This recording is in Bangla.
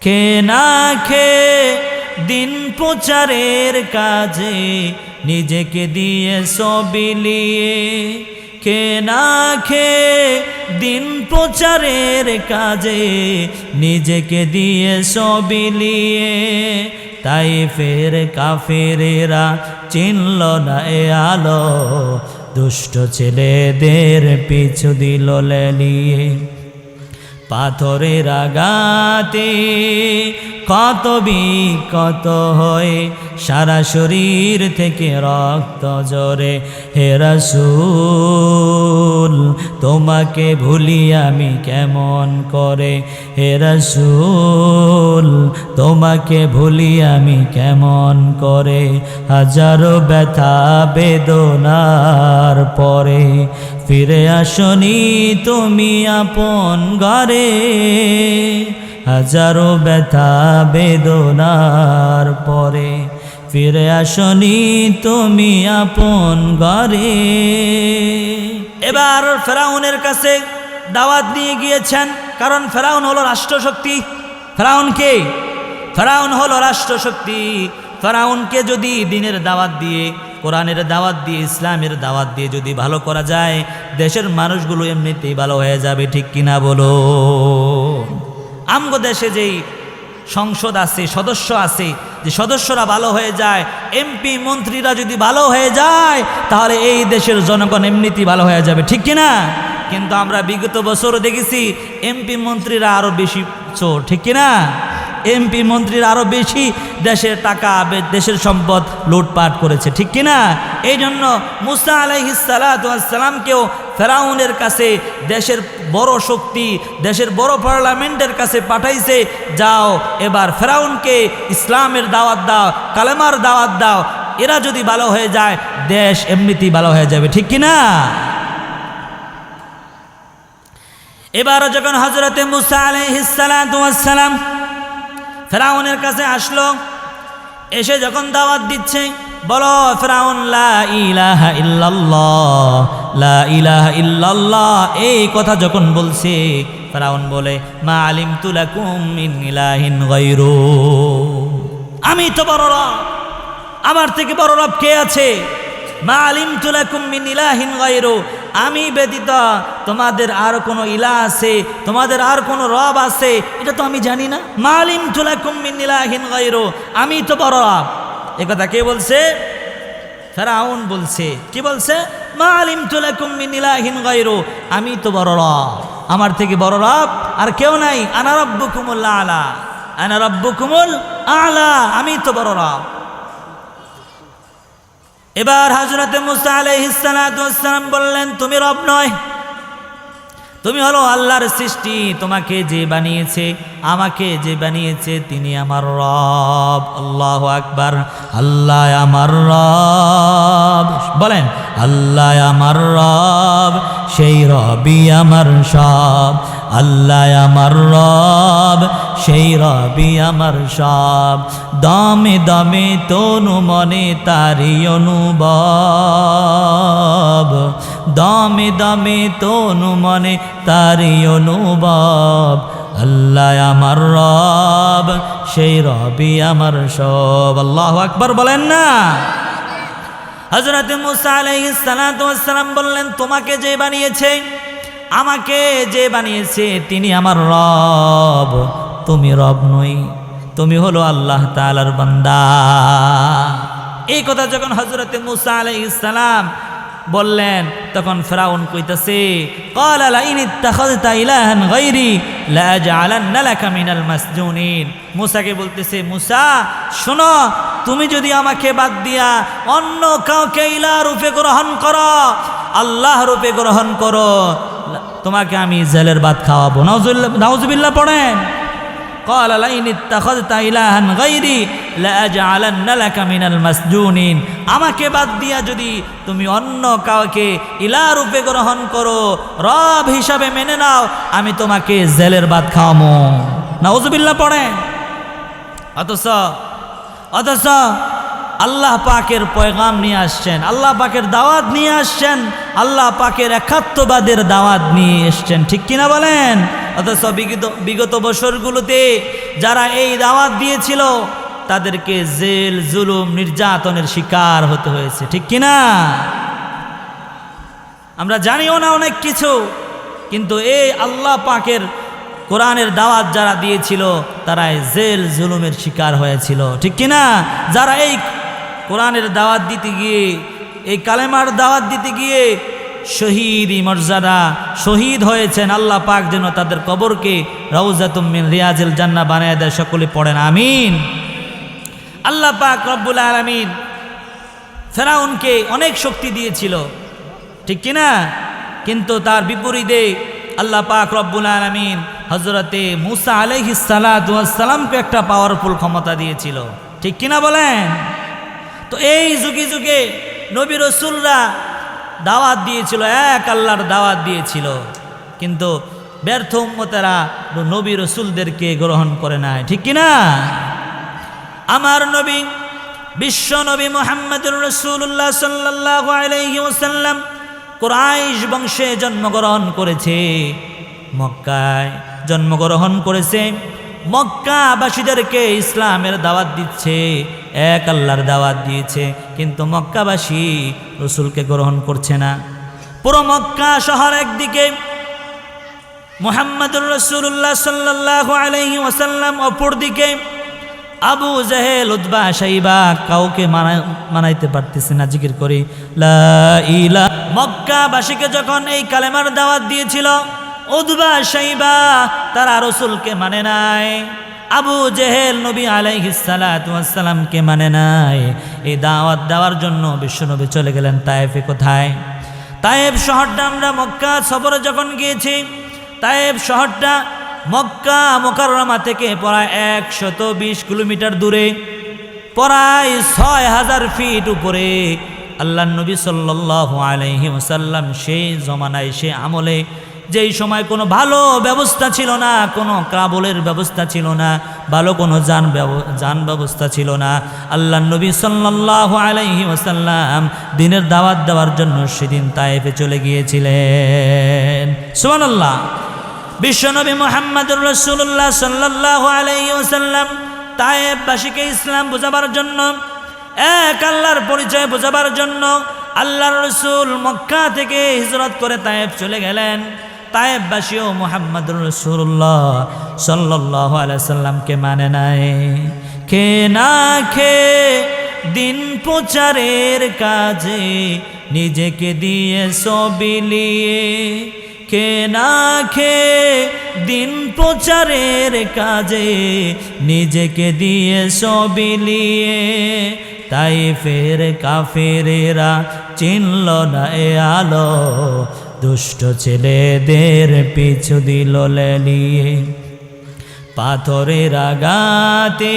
খে না খে দিন প্রচারের কাজে নিজেকে দিয়ে সবিলিয়ে খে না খে দিন প্রচারের কাজে নিজেকে দিয়ে সবিলিয়ে তাই ফের কাফেরেরা চিনল না এ আলো, দুষ্ট ছেলেদের পিছু দিল লেলিয়ে পাথরের আঘাতে কত কত হয়ে সারা শরীর থেকে রক্ত জরে হে রসুল, তোমাকে ভুলি আমি কেমন করে? হে রসুল, তোমাকে ভুলি আমি কেমন করে? হাজারো ব্যথা বেদনার পরে ফিরে আসনি তুমি আপন ঘরে। হাজারো ব্যথা বেদনার পরে ফিরে আসনি তুমি আপন ঘরে। এবার ফেরাউনের কাছে দাওয়াত নিয়ে গিয়েছেন, কারণ ফেরাউন হলো রাষ্ট্রশক্তি। ফেরাউন কে? ফেরাউন হলো রাষ্ট্রশক্তি। ফেরাউনকে যদি দিনের দাওয়াত দিয়ে, কোরআনের দাওয়াত দিয়ে, ইসলামের দাওয়াত দিয়ে যদি ভালো করা যায়, দেশের মানুষগুলো এমনিতেই ভালো হয়ে যাবে, ঠিক কিনা বলো? আমগো দেশে যেই সংসদ আছে, সদস্য আছে, যে সদস্যরা ভালো হয়ে যায়, এমপি, মন্ত্রীরা যদি ভালো হয়ে যায়, তাহলে এই দেশের জনগণ এমনিতেই ভালো হয়ে যাবে, ঠিক কিনা? কিন্তু আমরা বিগত বছরও দেখেছি, এমপি, মন্ত্রীরা আরও বেশি চোর, ঠিক কিনা? এমপি মন্ত্রীরা আরও বেশি দেশের টাকা দেশের সম্পদ লুটপাট করেছে, ঠিক কিনা? এই জন্য মুসা আলাইহিসালামকেও ফেরাউনের কাছে দেশের বড় শক্তি, দেশের বড় পার্লামেন্টের কাছে পাঠাইছে, যাও এবার ফেরাউনকে ইসলামের দাওয়াত দাও, কালেমার দাওয়াত দাও, এরা যদি ভালো হয়ে যায়, দেশ এমনিতেই ভালো হয়ে যাবে, ঠিক কিনা? এবার যখন হজরতে মুসা আলাইহিসালাম ফেরাউনের কাছে আসলো। এসে যখন দাওয়াত দিচ্ছে, বলো, ফেরাউন, লা লা এই কথা যখন বলছে, ফেরাউন বলে, মা আলিম মিন ইলাহিন গায়রু। আমি তো বড় রব। আমার থেকে বড় রব কে আছে? মা আলিম মিন ইলাহিন গায়রু। আমি ব্যতীত তোমাদের আর কোনো ইলা আছে, তোমাদের আর কোনো রব আছে, এটা তো আমি জানি না। মালিম মিন ইলাহিন গায়রু, আমি তো বড় রব। এ কথা কে বলছে? ফেরাউন বলছে। কি বলছে? মালিম তুলাকুম মিন ইলাহিন গায়রু, আমি তো বড় রব। আমার থেকে বড় রব আর কেউ নাই। আনা রব্বুকুমুল আলা। আনা রব্বুকুমুল আলা, আমি তো বড় রব। এবার হজরতে মুসা আলাইহিসালাম বললেন, তুমি রব নয়, তুমি হলো আল্লাহর সৃষ্টি, তোমাকে যে বানিয়েছে, আমাকে যে বানিয়েছে তিনি আমার রব। আল্লাহ আকবার। আল্লাহ আমার রব। বলেন, আল্লাহ আমার রব, সেই রবি আমার সব। আল্লাহ আমার রব সেই রবি আমার সব। দমে দমে তনু মনে তারি অনুভব। দমে দমে তনু মনে তারি অনুভব। আল্লাহ আমার রব, সেই রবি আমার সব। আল্লাহ আকবার বলেন না। হজরত মুসা বললেন, তোমাকে যে বানিয়েছে, আমাকে যে বানিয়েছে, তিনি আমার রব। তুমি রব নই, তুমি হলো আল্লাহ তালার বান্দা। এই কথা যখন হজরতে মুসা আলাই ইসালাম বললেন, তখন ফেরাউন কইতাছে মুসাকে বলতেছে, মুসা, শোনো, তুমি যদি আমাকে বাদ দিয়া অন্য কাউকে ইলা রূপে গ্রহণ করো, আল্লাহ রূপে গ্রহণ করো, তোমাকে আমি জেলের ভাত খাওয়াবো। নজুবিল্লা পড়েন। قال لئن اتخذت إلها غيري لأجعلن لك من المسجونين আমাকে বাদ দিয়া যদি তুমি অন্য কাউকে ইলা রূপে গ্রহণ করো রব হিসাবে মেনে নাও আমি তোমাকে জেলের ভাত খাওয়ামো নাউজুবিল্লাহ পড়েন অথচ অথচ আল্লাহ পাকের পয়গাম নিয়ে আসছেন আল্লাহ পাকের দাওয়াত নিয়ে আসছেন আল্লাহ পাকের একাত্মবাদের দাওয়াত নিয়ে এসছেন ঠিক কিনা বলেন অথচ বিগত বিগত বছরগুলোতে যারা এই দাওয়াত দিয়েছিল, তাদেরকে জেল, জুলুম, নির্যাতনের শিকার হতে হয়েছে, ঠিক কিনা? আমরা জানিও না অনেক কিছু, কিন্তু এই আল্লাহ পাকের কোরআনের দাওয়াত যারা দিয়েছিল তারা এই জেল, জুলুমের শিকার হয়েছিল, ঠিক কিনা? যারা এই কোরআনের দাওয়াত দিতে গিয়ে, এই কালেমার দাওয়াত দিতে গিয়ে শহীদ মর্যাদা। শহীদ হয়েছেন আল্লাহ পাক যেন তাদের কবরকে রৌজাতুমিন রিয়াজেল জান্না বানায় দেয়, সকলে পড়েন, আমিন। আল্লাহ পাক রব্বুল আলমিন ফেরাউনকে অনেক শক্তি দিয়েছিল, ঠিক কিনা? কিন্তু তার বিপরীতে আল্লাহ পাক রব্বুল আলমিন হজরতে মুসা আলহি সালাতামকে একটা পাওয়ারফুল ক্ষমতা দিয়েছিল, ঠিক কিনা বলেন? তো এই যুগে যুগে নবী রসুলরা দাওয়াত দিয়েছিল, এক আল্লাহর দাওয়াত দিয়েছিল। কিন্তু ব্যর্থ উম্মতেরা নবী রসুলদেরকে গ্রহণ করে নাই, ঠিক কিনা? আমার নবী, বিশ্ব নবী মোহাম্মদুর রসুল্লাহ সাল্লাহ কোরআশ বংশে জন্মগ্রহণ করেছে, মক্কায় জন্মগ্রহণ করেছে। মক্কাবাসীদেরকে ইসলামের দাওয়াত দিচ্ছে, এক আল্লাহর দাওয়াত দিয়েছে, কিন্তু মক্কাবাসী রসুলকে গ্রহণ করছে না। পুরো মক্কা শহর একদিকে মোহাম্মদুর রসুল্লাহ সাল্লাহ আলহি ওসাল্লাম অপরদিকে আবু জাহেল উদ্বা সাইবা কাউকে মানা, মানাইতে পারতেছে না, জিকির করি। মক্কাবাসীকে যখন এই কালেমার দাওয়াত দিয়েছিল উদ্বা সাইবা তারা রসুলকে মানে নাই। আবু জেহেল নবী আলাইহিসালামকে মানে নাই। এই দাওয়াত দেওয়ার জন্য বিশ্বনবী চলে গেলেন তায়েফে কোথায়? তায়েব শহরটা আমরা মক্কা সফরে যখন গিয়েছি তায়েব শহরটা মক্কা মোকাররমা থেকে প্রায় একশত বিশ কিলোমিটার দূরে, প্রায় ছয় হাজার ফিট উপরে আল্লাহ নবী সাল্লাহ আলহি ওসাল্লাম সেই জমানায় সে আমলে যেই সময় কোনো ভালো ব্যবস্থা ছিল না, কোনো কাবলের ব্যবস্থা ছিল না, ভালো কোনো যান যান ব্যবস্থা ছিল না আল্লাহ নবী সাল্লাহ আলাইহি ওসাল্লাম দিনের দাওয়াত দেওয়ার জন্য সেদিন তায়েফে চলে গিয়েছিলেন। সুমান আল্লাহ বিশ্বনবী মোহাম্মদুর রসুল্লাহ সাল্লাহ আলাইহি ওসাল্লাম তায়েববাসীকে ইসলাম বোঝাবার জন্য, এক আল্লাহর পরিচয় বোঝাবার জন্য আল্লাহর রসুল মক্কা থেকে হিজরত করে তায়েব চলে গেলেন। তায়েববাসীও মোহাম্মদুর রসুল্লাহ সাল্লাহ আলাইসাল্লামকে মানে নাই। খে না খে দিন প্রচারের কাজে নিজেকে দিয়ে সবিলিয়ে কে না খে দিন প্রচারের কাজে নিজেকে দিয়ে সবিলিয়ে তাই ফের কাফেরেরা চিনল না এ আলো। দুষ্ট ছেলেদের পিছু দিল লেলিয়ে। পাথরের আগাতে